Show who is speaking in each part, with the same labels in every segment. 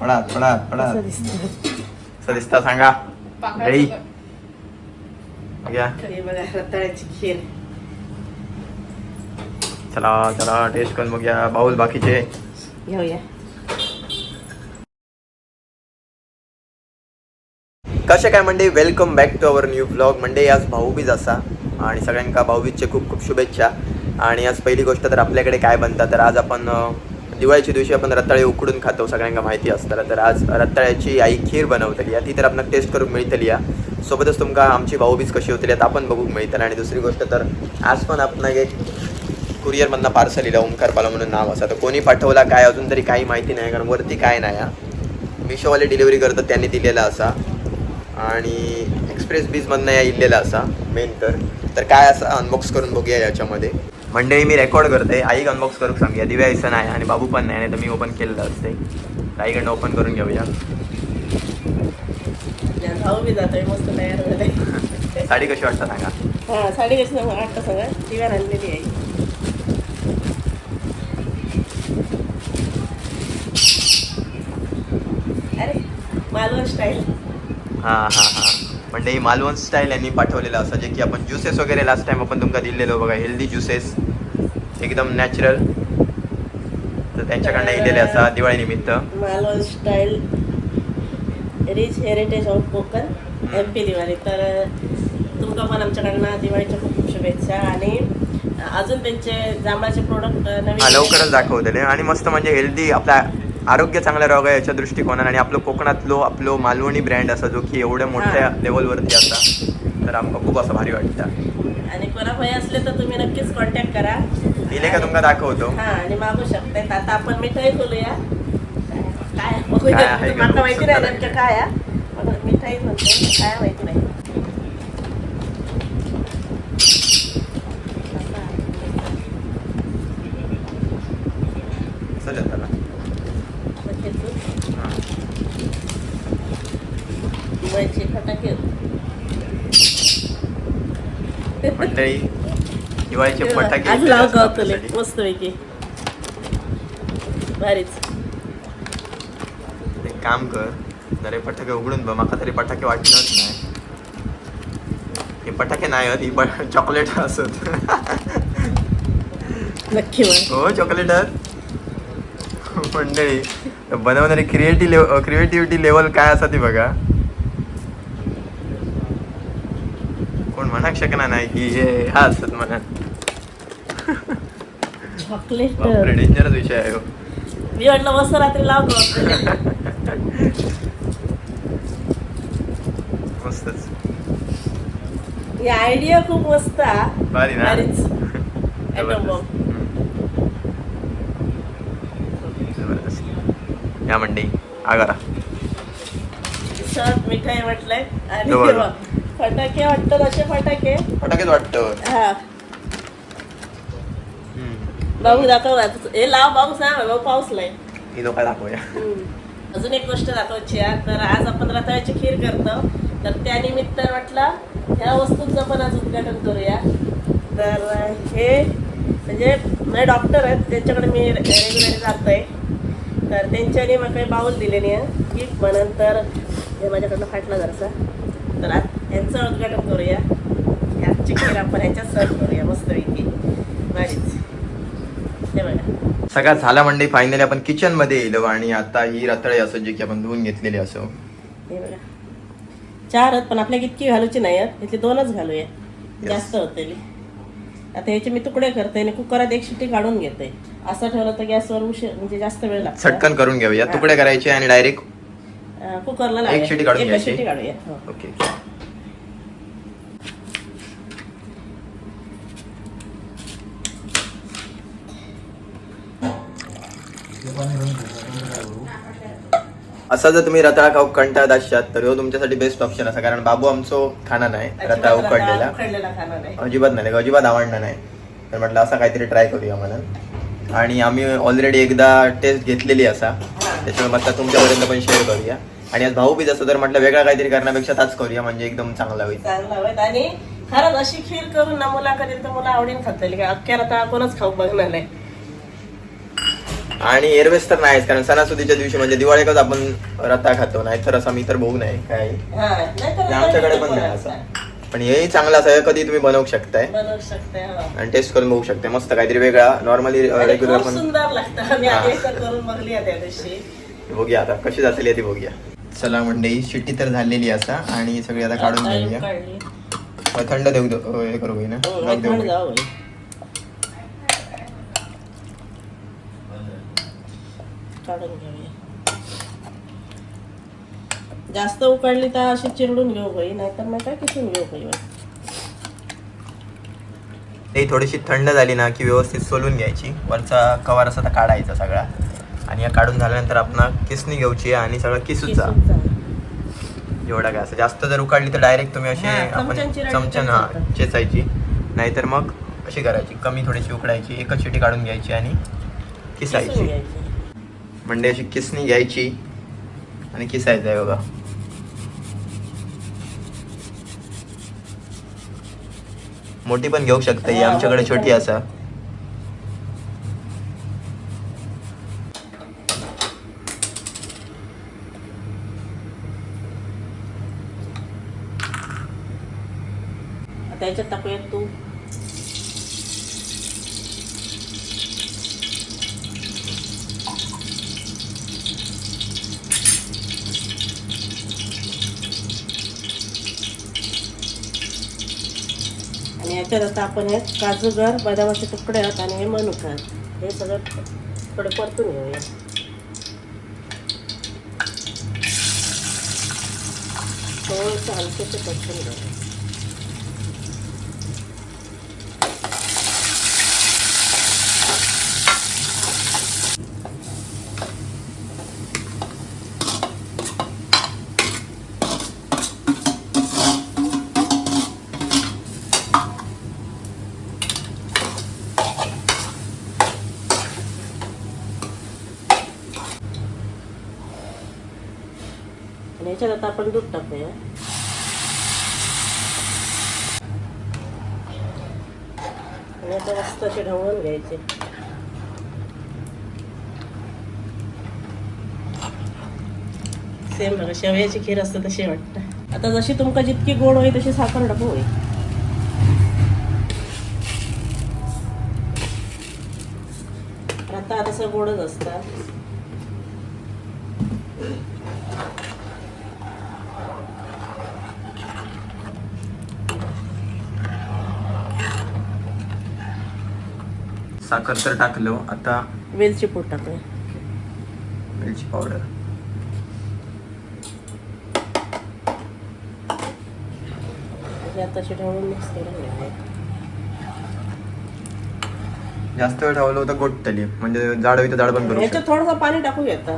Speaker 1: असं दिसतं
Speaker 2: असं दिसता सांगा. दही घ्या
Speaker 1: हे बघा रताळ्याची खीर
Speaker 2: चला चला टेस्ट करून बघूया. बाऊल बाकीचे.
Speaker 1: घेऊया
Speaker 2: कसे काय म्हणजे welcome back to our new blog म्हणजे आज भाऊबीज असा. आणि सगळ्यांका भाऊबीजचे खूप खूप शुभेच्छा. आणि आज पहिली गोष्ट तर आपल्याकडे काय बनतात तर आज आपण दिवाळीच्या दिवशी आपण रताळे उकडून खातो सगळ्यांना माहिती असताना तर आज रताळ्याची आई खीर बनवतली आहे. ती तर आपण टेस्ट करून मिळतली या सोबतच तुमका आमची भाऊबीज कशी होतली आता आपण बघूक मिळतली. आणि दुसरी गोष्ट तर आज पण आपण एक कुरिअरमधनं पार्सल लिहिलं ओंकार पाला म्हणून नाव असं. तर कोणी पाठवला काय अजून तरी काही माहिती नाही कारण वरती काय नाही हा. मिशोवाले डिलिव्हरी करतात त्यांनी दिलेला असा. आणि एक्सप्रेस बीजमधनं या इलेला असा मेन तर. तर काय असं अनबॉक्स करून बघूया याच्यामध्ये. मंडळी मी रेकॉर्ड करते. आईक अनबॉक्स करून सांगूया. दिव्या इथं नाही आणि बाबू पण नाही नाही तर मी ओपन केलेलं असते. आईकडनं ओपन करून घेऊया.
Speaker 1: भाऊ जातोय मस्त तयार झाले
Speaker 2: साडी कशी वाटतं सांगा.
Speaker 1: हा साडी कशी वाटतं सगळं. दिव्या आणलेली आहे. अरे मालवण स्टाईल
Speaker 2: हां हां हां. म्हणजे ही मालवण स्टाईल यांनी पाठवलेलं असं जे की आपण ज्युसेस वगैरे लास्ट टाइम आपण तुमका दिलेलो बघा हेल्दी ज्युसेस एकदम नॅचरल तर त्यांच्याकडनं इलेले असा दिवाळी निमित्त.
Speaker 1: Malvan style rich heritage of Konkan M P Diwali. तर तुमका पण आमच्याकडनं दिवाळीच्या खूप खूप शुभेच्छा आणि अजून त्यांचे जांभळाचे प्रोडक्ट
Speaker 2: लवकरच दाखवलेले आणि मस्त म्हणजे हेल्दी आपल्या आरोग्य चांगलं राहावं याच्या दृष्टिकोनाने आणि आपलं कोकणातलो आपलो मालवणी ब्रँड असा जो की एवढ्या मोठ्या. लेवलवरती असा तर आमका खूप असं भारी वाटतं.
Speaker 1: आणि कोणा भय असले तर तुम्ही नक्कीच कॉन्टॅक्ट करा.
Speaker 2: दिले का तुमका? दाखवतो.
Speaker 1: हा आणि मागू शकताय तर आता आपण मिठाई खोलूया. काय? माहिती नाही नेमकं काय मिठाई म्हणते काय माहिती नाही
Speaker 2: चल त्याला
Speaker 1: आपण घेतो.
Speaker 2: हा.
Speaker 1: फटाके.
Speaker 2: मंडळी दिवाळीचे फटाके
Speaker 1: आज लाव गावतले
Speaker 2: आपल्यासाठी.
Speaker 1: मस्त पैकी भारीच.
Speaker 2: एक काम कर जरा फटाके उघडून बघ माका तरी फटाके वाटणारच नाही. हे फटाके नाही आहेत ही चॉकलेट असत.
Speaker 1: नक्की
Speaker 2: हो चॉकलेट मंडळी बनवणारी क्रिएटिव्ह क्रिएटिव्हिटी लेवल काय असा ती बघा. कोण म्हणा शकणार नाही की हे हा असत म्हणा.
Speaker 1: चॉकलेट
Speaker 2: बापरे डेंजरस विषय आहे हो.
Speaker 1: मी वाटलं मस्त रात्री लाव गावतले
Speaker 2: मस्तच.
Speaker 1: ही आयडिया खूप मस्त.
Speaker 2: भारी ना? जबरदस्त. या मंडई आगारा.
Speaker 1: शर्ट मिठाई म्हटलंय. आणि फटाके वाटतात असे फटाके?
Speaker 2: फटाकेच वाटतं.
Speaker 1: हा. भाऊ दाखव हे लाव भाऊ सांग भाऊ पाऊसलाय
Speaker 2: ही लोक दाखवूया.
Speaker 1: अजून एक गोष्ट दाखवायची आहे. तर आज आपण रताळ्याची खीर करतो. तर त्यानिमित्त म्हटलं ह्या वस्तूंचं पण आज उद्घाटन करूया. तर हे म्हणजे माझे डॉक्टर आहेत. त्यांच्याकडे मी रेग्युलरली जात आहे तर त्यांच्यानी मला काही बाऊल दिलेली आहे. की म्हणून तर हे माझ्याकडनं फाटला जरासा. तर आज यांचं उद्घाटन करूया. ह्याची आपण ह्याच्यात सर्व करूया. मस्तपैकी भारीच. हे बघा.
Speaker 2: सगळ्यात झाला मंडई फायनली आपण किचनमध्ये येलो आणि आता ही रताळे असो जी की आपण धुवून घेतलेली असो.
Speaker 1: हे बघा. चार आहेत पण आपल्याला इतकी घालूची नाही आहेत. इथले दोनच घालूया. जास्त होते आता ह्याचे मी तुकडे करते आणि कुकरात एक शिट्टी काढून घेते. असं ठेवलं तर गॅसवर उशीर म्हणजे जास्त वेळ लागतो.
Speaker 2: चटकन करून घेऊया. तुकडे करायचे आणि डायरेक्ट
Speaker 1: कुकरला
Speaker 2: एक
Speaker 1: लावूया.
Speaker 2: शिटी काढून घ्यायची?
Speaker 1: शिट्टी काढूया. हो.
Speaker 2: ओके असा जर तुम्ही रताळा खाऊ कंटाळत असतात तर ह्यो तुमच्यासाठी बेस्ट ऑप्शन असा कारण बाबू आमचो खाना नाही रताळा उकडलेला. अजिबात नाही अजिबात आवडणार नाही. तर म्हटलं असा काहीतरी ट्राय करूया म्हणून. आणि आम्ही ऑलरेडी एकदा टेस्ट घेतलेली असा. त्याच्यामुळे म्हटलं तुमच्यापर्यंत पण शेअर करूया. आणि आज भाऊ बीज असं तर म्हटलं वेगळा काहीतरी करण्यापेक्षा ताच करूया म्हणजे एकदम चांगला होईल.
Speaker 1: आणि खरंच अशी खीर करून ना मुला करेल तर मुलं आवडीन खातील अख्ख्या रताळा कोणच खाऊ बघणार नाही.
Speaker 2: आणि एअरवेज तर नाहीच कारण सणासुदीच्या दिवशी म्हणजे दिवाळीकच आपण रता खातो. नाहीतर असं मी तर बघू नाही काय
Speaker 1: हा
Speaker 2: आणि आमच्याकडे पण नाही असं. पण हेही चांगलं असं हे कधी तुम्ही बनवू शकताय.
Speaker 1: हा.
Speaker 2: आणि टेस्ट करून बघू शकते मस्त काहीतरी वेगळा. नॉर्मली रेग्युलर पण हा. बघूया आता. कशी जातली ती बघूया. चला मंडई शिट्टी तर झालेली असा आणि सगळी आता काढून घेऊया. थंड देऊ हे करू ना?
Speaker 1: हो,
Speaker 2: देऊ
Speaker 1: थंड
Speaker 2: होई.
Speaker 1: जाऊ होय. काढून घेऊया. जास्त उकडली तर अशी चिरडून घेऊ बाई नाहीतर मग काय किसून घेऊ बाई
Speaker 2: ते थोडीशी थंड झाली ना की व्यवस्थित सोलून घ्यायची. वरचा कवर असा काढायचा सगळा. आणि या काढून झाल्यानंतर आपण किसणी घ्यायची आणि सगळं किसूचा
Speaker 1: जा.
Speaker 2: एवढा काय असं. जास्त जर उकाडली तर डायरेक्ट तुम्ही
Speaker 1: हा,
Speaker 2: आपण
Speaker 1: तर
Speaker 2: हा. चेचायची. नाहीतर मग अशी करायची. कमी थोडीशी उकडायची. एकच शिटी काढून घ्यायची आणि किसायची. म्हणजे अशी किसणी घ्यायची आणि किसायचं आहे बघा. मोठी पण घेऊ शकता ही आमच्याकडे छोटी असा
Speaker 1: आता याच्यात टाकूया तू आणि याच्यात आता आपण हे काजूगर बदामाचे तुकडे आहेत आणि हे मनुका. हे सगळं थोडं परतून घेऊया. थोडंसं हलकेचं परतून घेऊया. याच्यात आता आपण दूध टाकूया. आणि आता मस्त असे ढवळून घ्यायचे. सेम बघा शेवयाची खीर असते तशी वाटतं. आता जशी तुमका जितकी गोड होईल तशी साखर टाकू होईल. आता तसं गोडच असतं.
Speaker 2: साखर तर टाकलो. आता
Speaker 1: वेलची पूड टाकूया.
Speaker 2: वेलची पावडर
Speaker 1: मिक्स
Speaker 2: जास्त वेळ ठेवलं होतं गोटतली म्हणजे जाड होईल जाड पण करू
Speaker 1: ह्याच्यात
Speaker 2: शकतो.
Speaker 1: थोडंसं पाणी टाकू आता.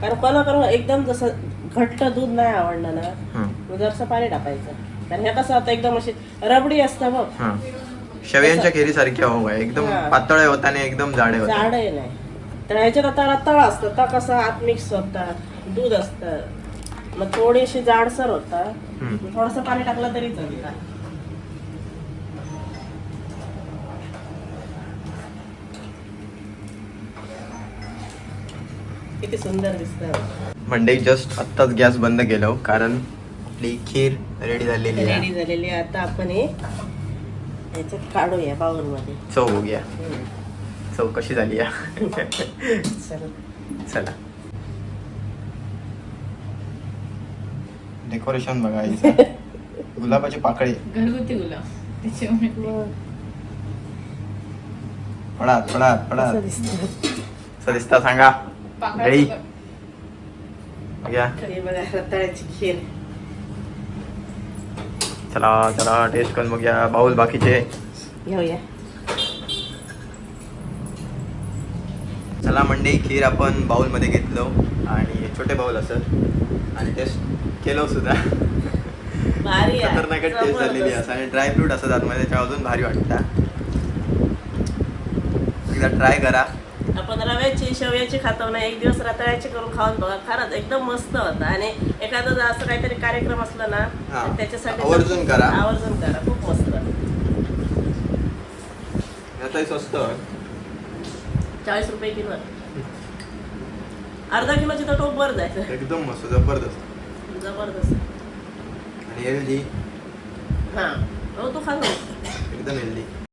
Speaker 1: कारण कोणा करून एकदम जसं घट्ट दूध नाही आवडलं ना जरासं पाणी टाकायचं. कारण हे कसं आता एकदम अशी रबडी असतं बघ.
Speaker 2: शेवयांच्या खेरी सारख्या हो आहे एकदम
Speaker 1: हा.
Speaker 2: पातळ होत आणि एकदम जाडे होत.
Speaker 1: जाड आहे नाही. तर ह्याच्यात आता रताळा असतं तर कसं आत मिक्स होतात दूध असतं. मग थोडीशी जाडसर होता.
Speaker 2: हं.
Speaker 1: थोडंसं पाणी टाकलं तरी चालतं किती सुंदर दिसतं.
Speaker 2: मंडई जस्ट आत्ताच गॅस बंद केलं कारण आपली खीर रेडी झालेली आहे.
Speaker 1: रेडी झालेली आहे. आता आपण हे याच्यात काढूया बाउलमध्ये.
Speaker 2: चव बघूया. चव कशी झाली आहे
Speaker 1: चला.
Speaker 2: चला. डेकोरेशन बघा. गुलाबाची पाकळी.
Speaker 3: घरगुती गुलाब. त्याच्यामुळे.
Speaker 1: मग.
Speaker 2: पडात पडात पडात.
Speaker 1: कसं दिसतं.
Speaker 2: असं दिसता सांगा.
Speaker 1: हे बघा रताळ्याची खीर.
Speaker 2: चला चला टेस्ट करून बघूया. बाऊल बाकीचे.
Speaker 1: घेऊया.
Speaker 2: चला मंडई खीर आपण बाउलमध्ये घेतलो. आणि छोटे बाउल असत आणि टेस्ट केलो सुद्धा. खतरनाक टेस्ट झालेली. असं. आणि ड्रायफ्रूट असं आतमध्ये त्याच्या अजून भारी वाटतं. एकदा ट्राय करा.
Speaker 1: आपण रव्याची शेवयाची खातो ना एक दिवस रताळ्याची करून खाऊन बघा. खरंच एकदम मस्त होतं. आणि एखादा जर असं काहीतरी कार्यक्रम असला ना
Speaker 2: हा.
Speaker 1: तर त्याच्यासाठी
Speaker 2: आवर्जून करा.
Speaker 1: आवर्जून करा. खूप मस्त.
Speaker 2: आता स्वस्त.
Speaker 1: चाळीस रुपये किलो आहे. अर्धा किलोची तर टोप वर जायचं.
Speaker 2: एकदम मस्त जबरदस्त.
Speaker 1: जबरदस्त.
Speaker 2: आणि हेल्दी.
Speaker 1: हा. हो तू खा ना.
Speaker 2: एकदम हेल्दी.